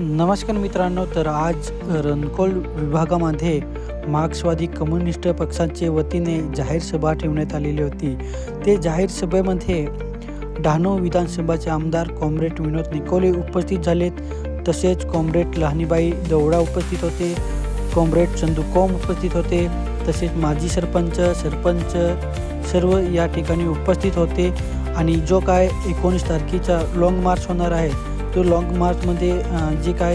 नमस्कार मित्रांनो तर आज रणकोल विभागामध्ये मार्क्सवादी कम्युनिस्ट पक्षांचे वतीने जाहीर सभा ठेवण्यात आलेली होती. ते जाहीर सभेमध्ये डहाणू विधानसभाचे आमदार कॉम्रेड विनोद निकोले उपस्थित झालेत. तसेच कॉम्रेड लहानीबाई दौडा उपस्थित होते कॉम्रेड चंदू कोम उपस्थित होते तसेच माजी सरपंच सरपंच सर्व या ठिकाणी उपस्थित होते. आणि जो काय एकोणीस तारखेचा लाँग मार्च होणार आहे तो लाँग मार्चमध्ये जे काय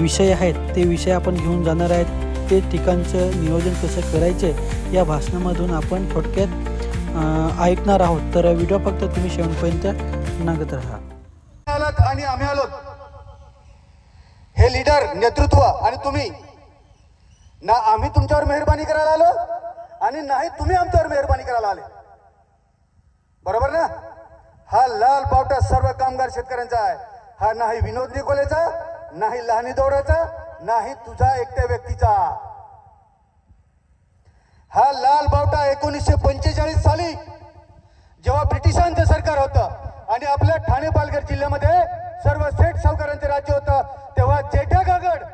विषय आहेत ते विषय आपण घेऊन जाणार आहेत. ते ठिकाणचं नियोजन कसं करायचे या भाषणामधून आपण थोडक्यात ऐकणार आहोत. तर व्हिडिओ फक्त तुम्ही शेवटपर्यंत नागत राहा. आलात आणि आम्ही आलो हे लीडर नेतृत्व आणि तुम्ही. ना आम्ही तुमच्यावर मेहरबानी करायला आलो आणि नाही तुम्ही आमच्यावर मेहरबानी करायला आले. बरोबर ना? हा लाल पावटा सर्व कामगार शेतकऱ्यांचा आहे. हा नाही विनोद निकोलेचा नाही लहानी दौडाचा नाही तुझा एकट्या व्यक्तीचा. हा लाल बावटा एकोणीसशे पंचेचाळीस साली जेव्हा ब्रिटिशांचं सरकार होतं आणि आपल्या ठाणे पालघर जिल्ह्यामध्ये सर्व सेठ सावकारांचे राज्य होतं तेव्हा जेठा गागड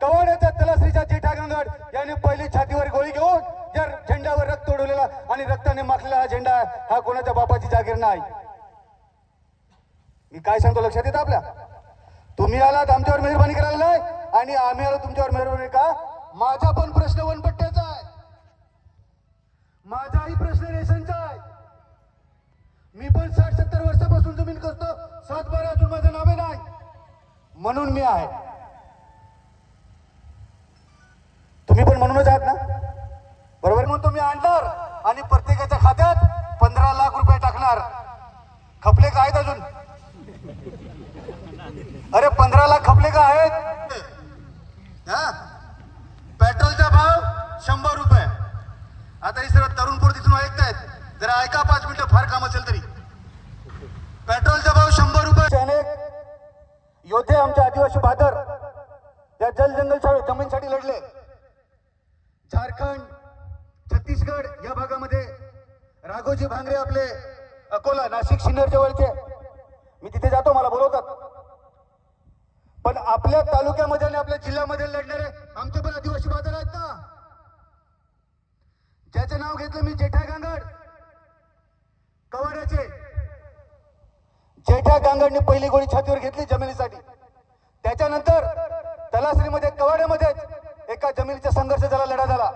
कवाड्याचा तलासरीचा जेठा गांगड याने पहिली छातीवर गोळी घेऊन त्या झेंड्यावर रक्त उडवलेला आणि रक्ताने माखलेला हा झेंडा हा कोणाच्या बापाची जागीर नाही. मी काय सांगतो लक्षात येतं आपल्या? तुम्ही आलात आमच्यावर मेहरबानी करायला नाही आणि आम्ही आलो तुमच्यावर मेहरबानी का? माझा पण प्रश्न वनपट्ट्याचा आहे. माझाही प्रश्न रेशनचा आहे. मी पण साठ सत्तर वर्षापासून जमीन करतो सात बारा अजून माझं नावे नाही. म्हणून मी आहे. तुम्ही पण म्हणूनच आहात ना? काम असेल तरी. पेट्रोलचा भाव शंभर रुपये. अनेक योद्धे आमचे आदिवासी बहादर या जल जंगल जमीनसाठी लढले. झारखंड छत्तीसगड या भागामध्ये राघोजी भांगरे आपले अकोला नाशिक सिन्नर जवळचे. मी तिथे जातो मला बोलवतात. पण आपल्या तालुक्यामध्ये आणि आपल्या जिल्ह्यामध्ये लढणारे आमचे पण आदिवासी बहादर आहेत ना? ज्याचं नाव घेतलं मी जेठा गांगड कवाड्याचे जेठा पहिली गोळी छातीवर घेतली जमिनीसाठी. त्याच्यानंतर तलासरीमध्ये कवाड्यामध्येच एका जमिनीचा संघर्ष झाला लढा झाला.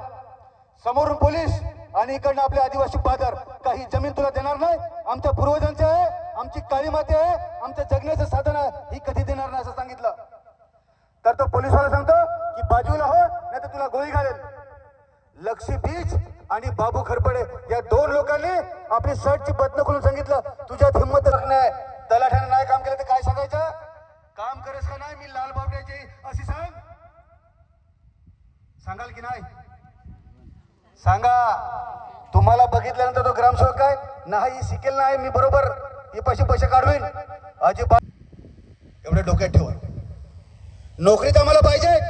समोरून पोलीस आणि इकडनं आपले आदिवासी पादर काही जमीन तुला देणार नाही? आमच्या पूर्वजांचे आहे आमची काळी माती आहे आमचं जगण्याचं साधन आहे ही कधी देणार नाही? असं सांगितलं. तर तो पोलीसवाला सांगतो की बाजूला हो नाही तर तुला गोळी घालेल. लक्षी बीच आणि बाबू खरपडे या दोन लोकांनी आपली शर्टची बदन खोलून सांगितलं. सांगाल की नाही? सांगा. तुम्हाला बघितल्यानंतर तो ग्रामसेवक काय? नाही शिकेल नाही मी बरोबर. हे पैसे पैसे काढवेन. अजिबात. एवढ्या डोक्यात ठेवा. नोकरी तर आम्हाला पाहिजे.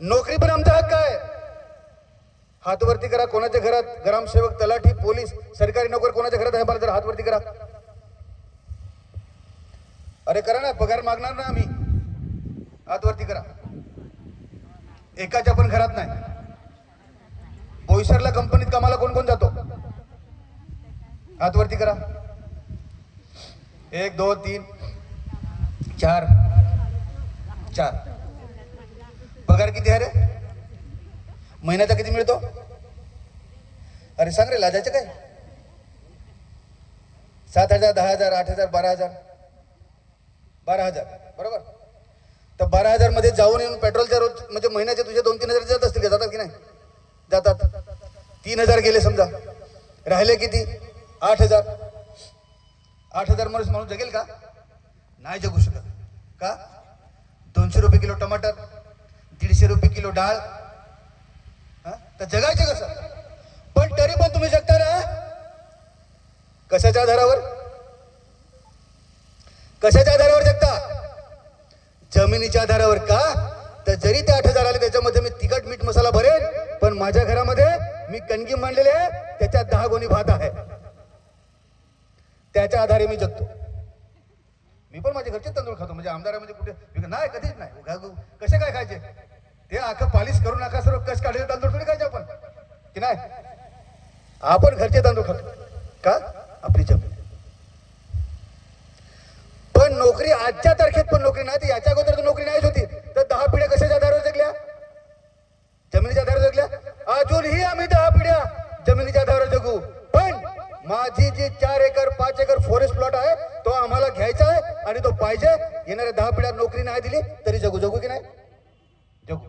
नोकरी पण आमचा हक्क आहे. हातवरती करा कोणाच्या घरात ग्रामसेवक तलाठी पोलीस सरकारी नोकर कोणाच्या घरात आहे? मला जर हातवरती करा. अरे करा ना पगार मागणार ना आम्ही. हातवरती करा. एकाच्या पण घरात नाही. बोईसरला कंपनीत कामाला कोण कोण जातो? हातवरती करा. एक दोन तीन चार. चार. पगार किती आहे रे? महिन्याचा किती मिळतो? अरे सांग रे लाजायचं काय? सात हजार दहा हजार आठ हजार बारा हजार. बारा हजार बरोबर? तर बारा हजारमध्ये जाऊन येऊन पेट्रोलच्या रोज म्हणजे महिन्याचे तुझे दोन तीन हजार जात असतील जातात की नाही? जातात. तीन हजार गेले समजा. राहिले किती? आठ हजार. आठ हजार माणूस माणूस जगेल का? नाही जगू शकत. का? दोनशे रुपये किलो टमाटर दीडशे रुपये किलो डाळ. हा? तर जगायचं कसं? पण तरी पण तुम्ही जगता ना? कशाच्या आधारावर? कशाच्या आधारावर? जमिनीच्या आधारावर का? तर जरी ते आठ हजार आले त्याच्यामध्ये मी तिखट मीठ मसाला भरेन पण माझ्या घरामध्ये मी कणगी मांडलेले आहे त्याच्यात दहा गोणी भात आहे. त्याच्या आधारे मी जगतो. मी पण माझ्या घरचे तांदूळ खातो म्हणजे आमदारामध्ये कुठे नाही कधीच नाही. कसे काय खायचे? ते अख्खं पालिश करून नका सर्व कस काढलेले तांदूळ थोडी खायचे आपण? की नाही? आपण घरचे तांदूळ खातो. का? आपली जमीन. नोकरी आजच्या तारखेत पण नोकरी नाही याच्या अगोदर तर नोकरी नाहीच होती. तर दहा पिढ्या कशाच्या आधारावर जगल्या? जमिनीच्या आधारावर जगल्या? अजूनही आम्ही दहा पिढ्या जमिनीच्या आधारावर जगू. पण माझी जी चार एकर पाच एकर फॉरेस्ट प्लॉट आहे तो आम्हाला घ्यायचा आहे आणि तो पाहिजे. येणाऱ्या दहा पिढ्या नोकरी नाही दिली तरी जगू जगू की नाही? जगू.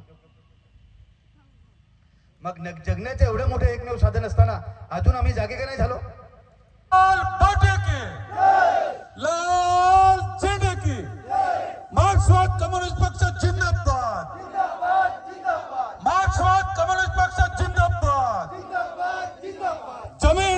मग जगण्याचं एवढं मोठं एकमेव साधन असताना अजून आम्ही जागे का नाही झालो? लाल